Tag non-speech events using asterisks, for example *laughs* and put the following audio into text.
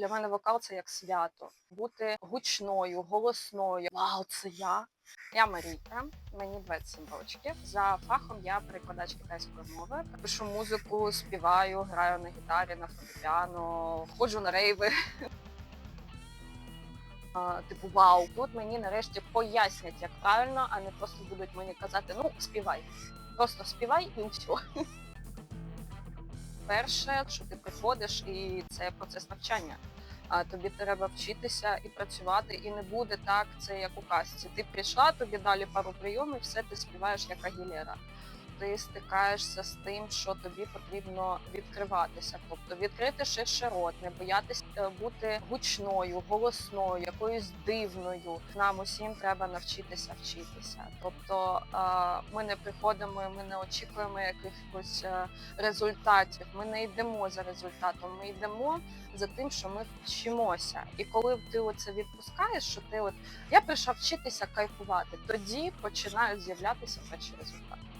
Для мене вокал це як свято. Бути гучною, голосною. Вау, це я. Я Марійка, мені 27 років. За фахом я перекладач китайської мови. Пишу музику, співаю, граю на гітарі, на фортепіано, ходжу на рейви. *laughs* Типу, вау, тут мені нарешті пояснять, як правильно, а не просто будуть мені казати, ну співай. Просто співай і все. *laughs* Перше, що ти приходиш, і це процес навчання. А тобі треба вчитися і працювати, і не буде так, це як у казці. Ти прийшла, тобі далі пару прийомів, все ти співаєш як Агілера. Ти стикаєшся з тим, що тобі потрібно відкриватися, тобто відкрити ширше рот, не боятися е, бути гучною, голосною, якоюсь дивною. Нам усім треба навчитися вчитися. Тобто е, ми не приходимо, ми не очікуємо якихось е, результатів. Ми не йдемо за результатом, ми йдемо за тим, що ми вчимося. І коли ти оце відпускаєш, що ти от я прийшла вчитися кайфувати, тоді починають з'являтися перші результати.